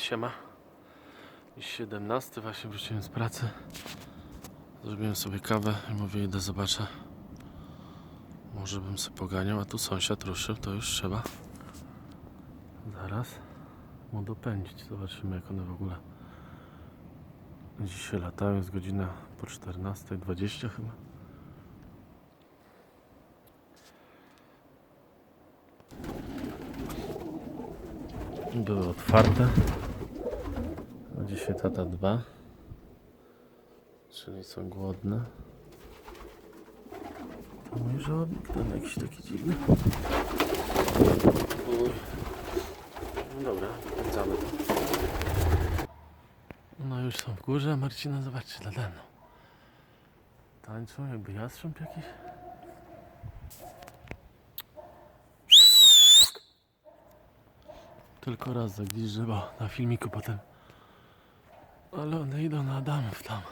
siema. Dziś 17, właśnie wróciłem z pracy. Zrobiłem sobie kawę i mówię, idę zobaczę. Może bym sobie poganiał, a tu sąsiad ruszył, to już trzeba. Zaraz mu dopędzić. Zobaczymy jak one w ogóle dzisiaj latają. Jest godzina po 14.20 chyba. Były otwarte. Dzisiaj tata dba. Czyli są głodne. Mój żołobnik, ten jakiś taki dziwny. Uj. No dobra, wracamy. No już są w górze, Marcina zobaczcie nade mną. Tańczą jakby jastrząb jakiś. Tylko raz zagwizdże, bo na filmiku potem. Ale one idą na Adamów tam.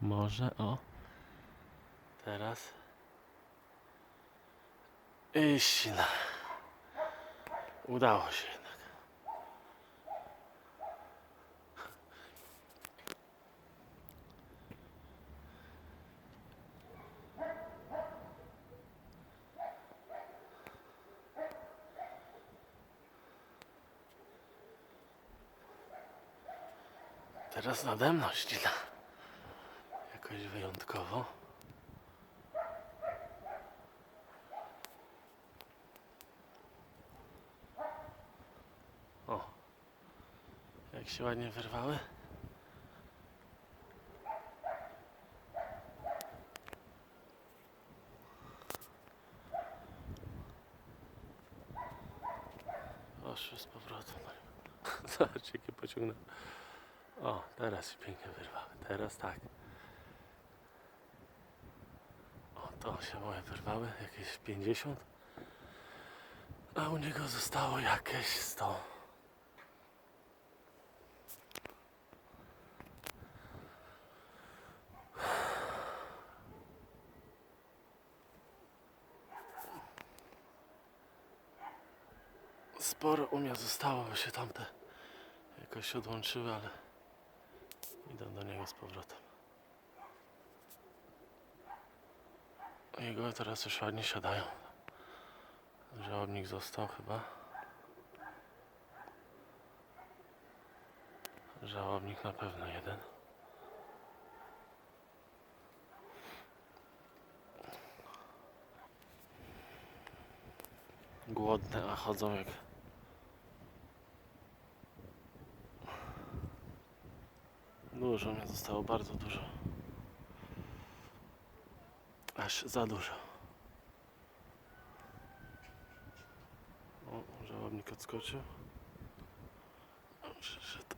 Może, o. Teraz. Iścina. Udało się Teraz nade mną ścina. Jakoś wyjątkowo. O, jak się ładnie wyrwały. Poszły z powrotem. Zobaczcie, jakie pociągnę. O, teraz się pięknie wyrwały. Teraz tak. O, to się moje wyrwały, jakieś 50. A u niego zostało jakieś 100. Sporo u mnie zostało, bo się tamte jakoś odłączyły, ale idę do niego z powrotem. Jego teraz już ładnie siadają. Żałobnik został chyba. Żałobnik na pewno jeden. Głodne, a chodzą jak... Dużo mnie zostało, bardzo dużo. Aż za dużo. O, żałobnik odskoczył. Przyszedł.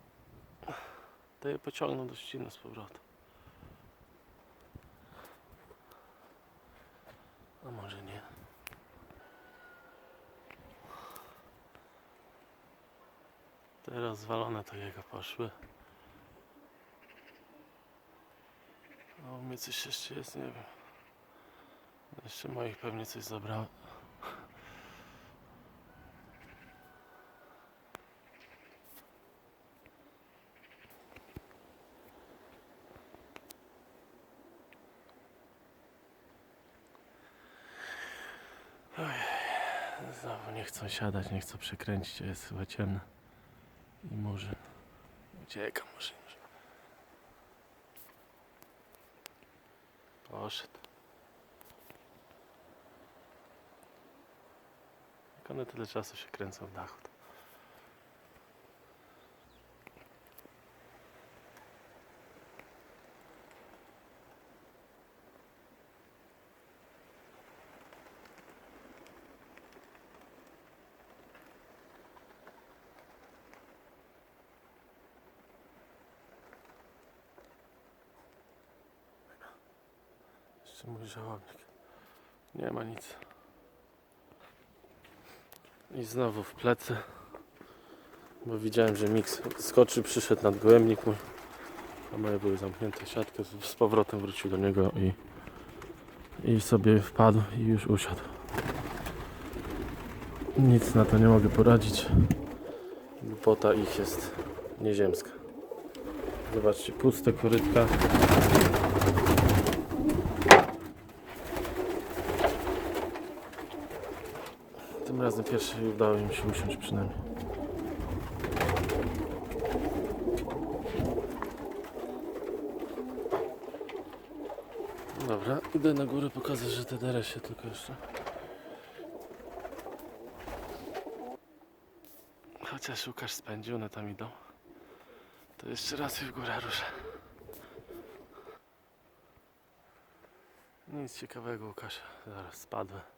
To je pociągnął do ściny z powrotem. A może nie. Te rozwalone to jego poszły. A u mnie coś jeszcze jest, nie wiem. Jeszcze moich pewnie coś zabrało. Znowu nie chcą siadać, nie chcą przekręcić, jest chyba ciemno. I może ucieka, może Poszedł. Jak one tyle czasu się kręcą w dachu. Mój żałobnik. Nie ma nic. I znowu w plecy. Bo widziałem, że miks skoczy, przyszedł nad gołębnik mój. A moje były zamknięte siatkę. Z powrotem wrócił do niego i I sobie wpadł i już usiadł. Nic na to nie mogę poradzić. Głupota ich jest nieziemska. Zobaczcie, puste korytka. Razem pierwszy udało im się usiąść przynajmniej. Dobra, idę na górę pokazać, że te derę się tylko jeszcze. Chociaż Łukasz spędzi, one tam idą. To jeszcze raz w górę ruszę. Nic ciekawego Łukasz, zaraz spadłem.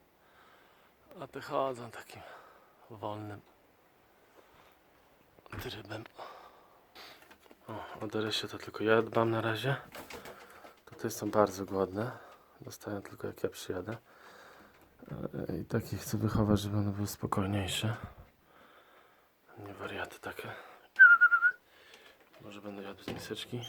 A te chodzą takim wolnym trybem. O, o to tylko ja dbam na razie. Tutaj są bardzo głodne. Dostają tylko jak ja przyjadę. E, I takie chcę wychować, żeby one były spokojniejsze. Nie wariaty takie. Może będę jadł z miseczki.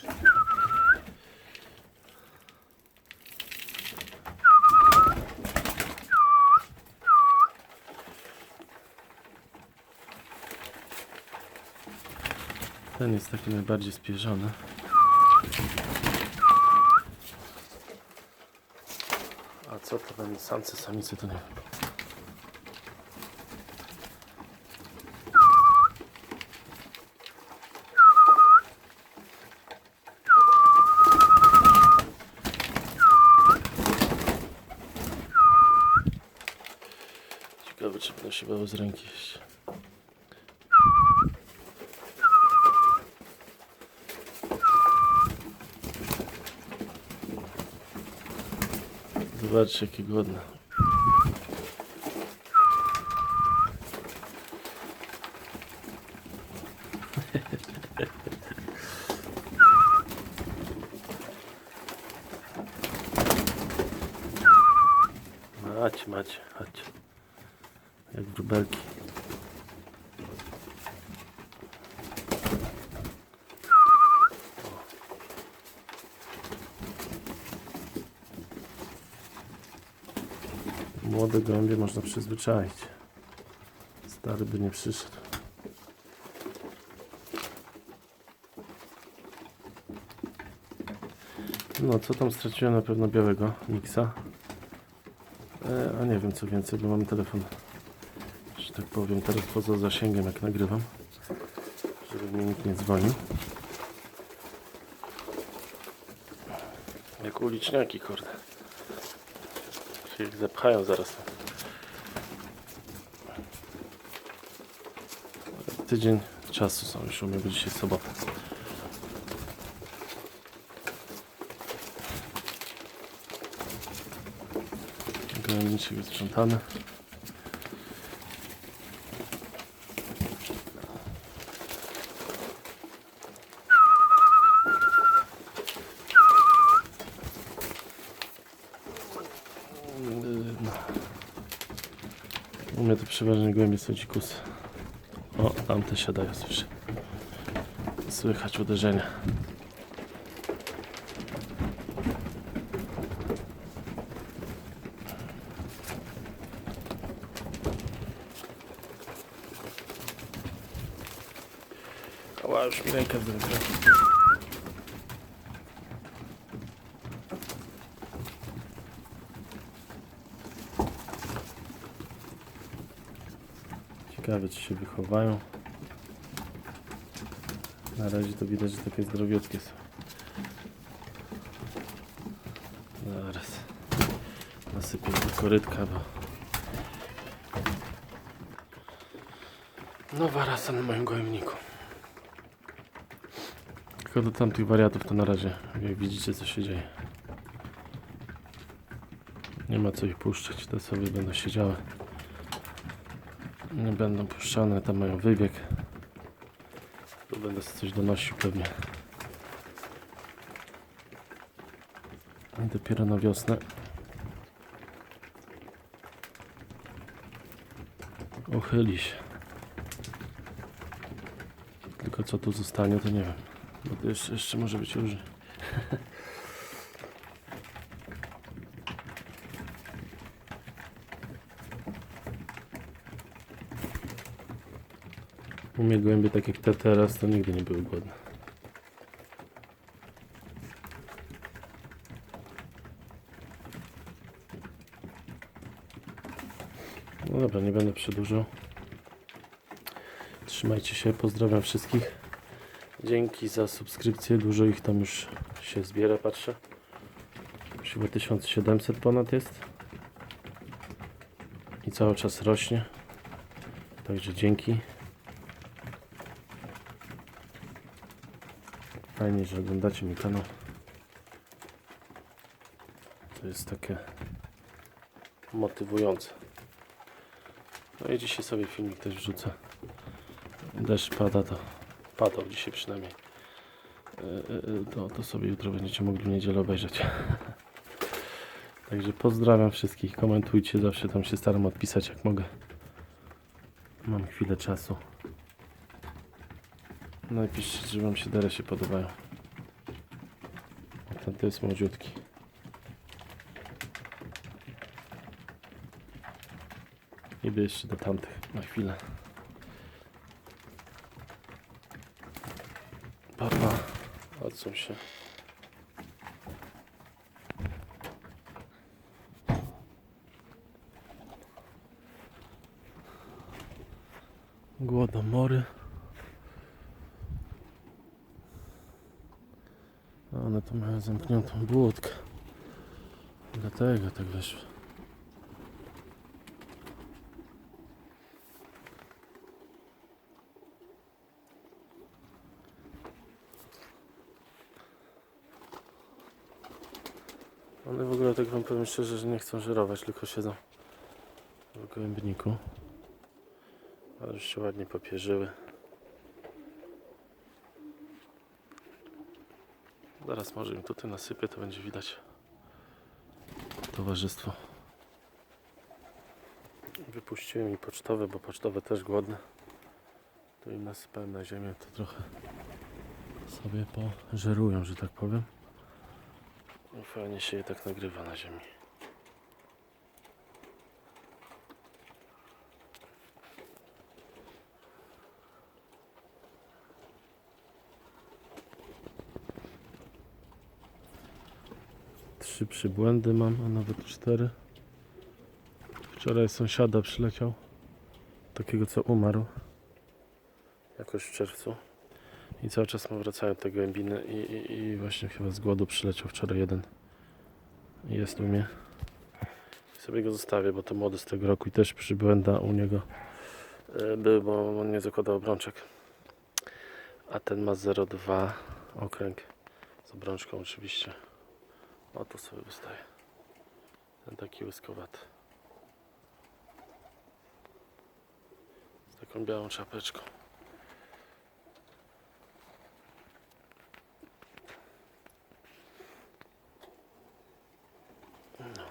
Ten jest taki najbardziej spierzony. A co to będą samce, samice, to nie wiem. Ciekawe, czy będą się bały z ręki Zobaczcie, jakie głodne. Macie, macie, chodźcie. Jak wróbelki. Młode gołębie można przyzwyczaić. Stary by nie przyszedł. No, co tam straciłem na pewno białego miksa. E, a nie wiem co więcej, bo mam telefon, że tak powiem, teraz poza zasięgiem jak nagrywam. Żeby mnie nikt nie dzwonił. Jak uliczniaki, kurde. Się zepchają zaraz. Tydzień czasu są już u mnie, bo dzisiaj sobota. Gołębniczek jest sprzątany. Yy, no. U mnie to przeważnie głębie są dzikusy. O, tamte siadają, słyszę. Słychać uderzenia. Ała, już mi rękę wymknęła. Ciekawe, czy się wychowają. Na razie to widać, że takie zdrowiutkie są. Zaraz nasypię do korytka, bo nowa rasa na moim gołębniku. Tylko do tamtych wariatów to na razie, jak widzicie, co się dzieje. Nie ma co ich puszczać, te sobie będą siedziały. Nie będą puszczane, tam mają wybieg. Tu będę coś donosił pewnie. I dopiero na wiosnę. Uchyli się. Tylko co tu zostanie, to nie wiem. Bo to jeszcze, jeszcze może być różnie. U mnie gołębie tak jak te teraz, to nigdy nie były głodne. No dobra, nie będę przedłużał. Trzymajcie się, pozdrawiam wszystkich. Dzięki za subskrypcję, dużo ich tam już się zbiera, patrzę. Już Chyba 1700 ponad jest. I cały czas rośnie. Także dzięki. Fajnie, że oglądacie mój kanał. To jest takie motywujące. No i dzisiaj sobie filmik też wrzucę. Deszcz pada, to padał dzisiaj przynajmniej. E, e, e, To, to sobie jutro będziecie mogli w niedzielę obejrzeć. Także pozdrawiam wszystkich. Komentujcie, zawsze tam się staram odpisać jak mogę. Mam chwilę czasu. Napiszcie, czy wam się dere się podobają. A ten to jest młodziutki. Idę jeszcze do tamtych na chwilę. Papa, odsuń się. Głodomory. A One tu zamkniętą budkę. Dlatego tak wyszło. One w ogóle tak wam powiem szczerze, że nie chcą żerować, tylko siedzą w gołębniku. Ale już się ładnie popierzyły. Zaraz może im tutaj nasypię, to będzie widać towarzystwo. Wypuściłem i pocztowe, bo pocztowe też głodne. To im nasypałem na ziemię, to trochę sobie pożerują, że tak powiem. I fajnie się je tak nagrywa na ziemi. Trzy przybłędy mam, a nawet cztery. Wczoraj sąsiada przyleciał. Takiego co umarł. Jakoś w czerwcu. I cały czas mu wracają te głębiny i, i, i właśnie chyba z głodu przyleciał wczoraj jeden. Jest u mnie. I sobie go zostawię, bo to młody z tego roku i też przybłęda u niego e, był, bo on nie zakładał obrączek. A ten ma 0,2 okręg z obrączką oczywiście. O to sobie wystaje. Ten taki łyskowaty. Z taką białą czapeczką. No.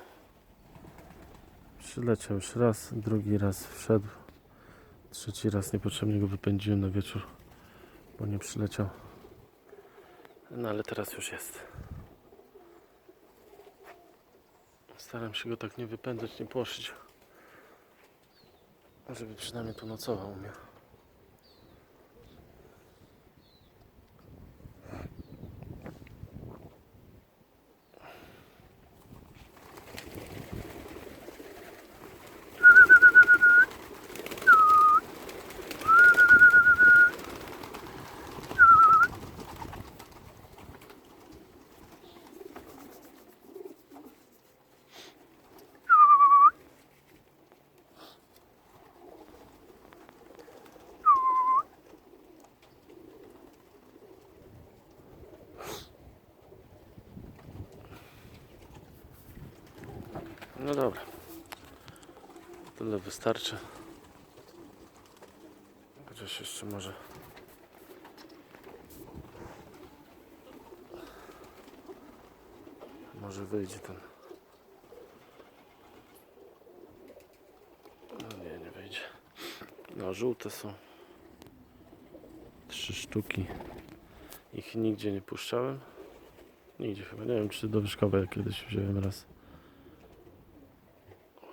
Przyleciał już raz, drugi raz wszedł. Trzeci raz niepotrzebnie go wypędziłem na wieczór, bo nie przyleciał. No ale teraz już jest. Staram się go tak nie wypędzać, nie płoszyć. Żeby przynajmniej tu nocował u mnie. No dobra. Tyle wystarczy. Chociaż jeszcze może. Może wyjdzie ten. No nie, nie wyjdzie. No, żółte są. Trzy sztuki. Ich nigdzie nie puszczałem. Nigdzie chyba. Nie wiem, czy do Wyszkowa jak kiedyś wziąłem raz.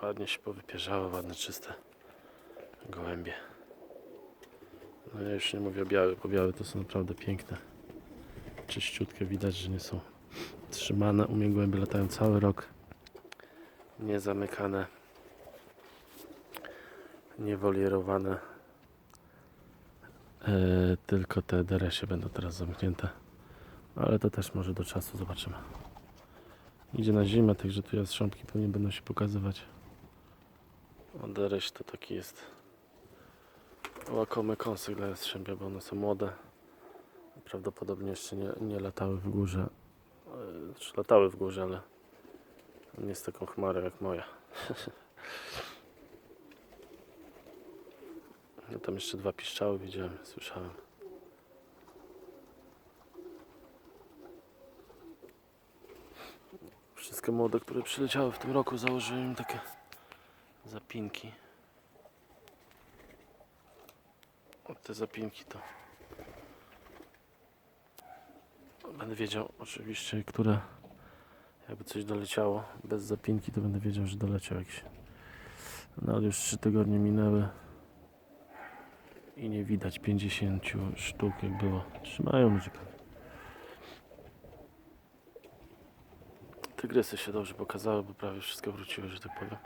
Ładnie się powypierzały, ładne, czyste gołębie. No ja już nie mówię o białych, bo białe to są naprawdę piękne. Czyściutkie, widać, że nie są trzymane. U mnie głębie latają cały rok. Nie zamykane. Nie wolierowane. E, tylko te deresie będą teraz zamknięte. Ale to też może do czasu, zobaczymy. Idzie na zimę, także tu jastrząbki pewnie będą się pokazywać. A dereś to taki jest łakomy kąsek dla jastrzębia, bo one są młode. Prawdopodobnie jeszcze nie, nie latały w górze. E, Znaczy latały w górze, ale nie jest taką chmarą jak moja. No tam jeszcze dwa piszczały widziałem, słyszałem. Wszystkie młode, które przyleciały w tym roku, założyłem im takie zapinki. O, te zapinki to będę wiedział oczywiście, które jakby coś doleciało bez zapinki, to będę wiedział, że doleciał jakiś. No ale już 3 tygodnie minęły i nie widać 50 sztuk jak było. Trzymają pewnie. Tygrysy się dobrze pokazały, bo prawie wszystko wróciły, że tak powiem.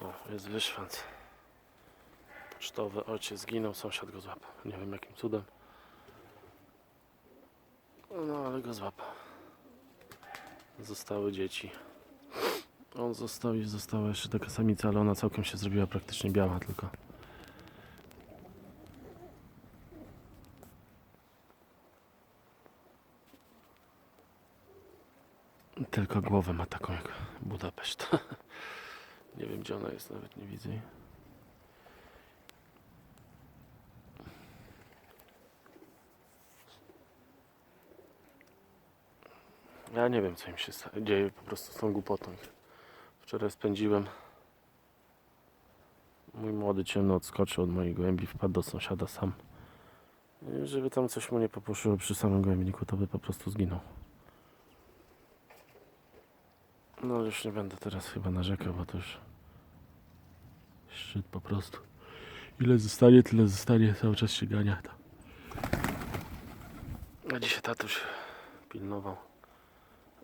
O, jest wyszwanc. Pocztowy ojciec zginął, sąsiad go złapał. Nie wiem jakim cudem. No ale go złapał. Zostały dzieci. On został i została jeszcze taka samica, ale ona całkiem się zrobiła praktycznie biała tylko. Tylko głowę ma taką jak Budapeszt. nie wiem gdzie ona jest, nawet nie widzę. Ja nie wiem co im się dzieje po prostu z tą głupotą. Wczoraj spędziłem. Mój młody ciemno odskoczył od mojej głębi, wpadł do sąsiada sam. I żeby tam coś mu nie popuszyło przy samym głębniku, to by po prostu zginął. No ale już nie będę teraz chyba narzekał, bo to już szczyt po prostu. Ile zostanie, tyle zostanie, cały czas się gania. A dzisiaj tatuś pilnował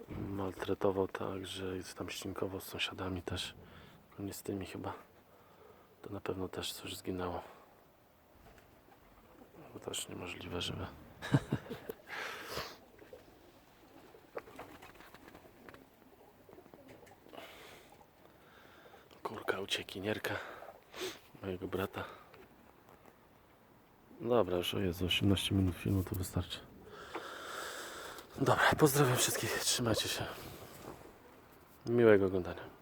maltretował tak, że jest tam ścinkował z sąsiadami też. Tylko nie z tymi chyba. To na pewno też coś zginęło. Bo też niemożliwe, żeby. uciekinierka mojego brata. Dobra, już Jezu, 18 minut filmu to wystarczy. Dobra, pozdrawiam wszystkich, trzymajcie się. Miłego oglądania.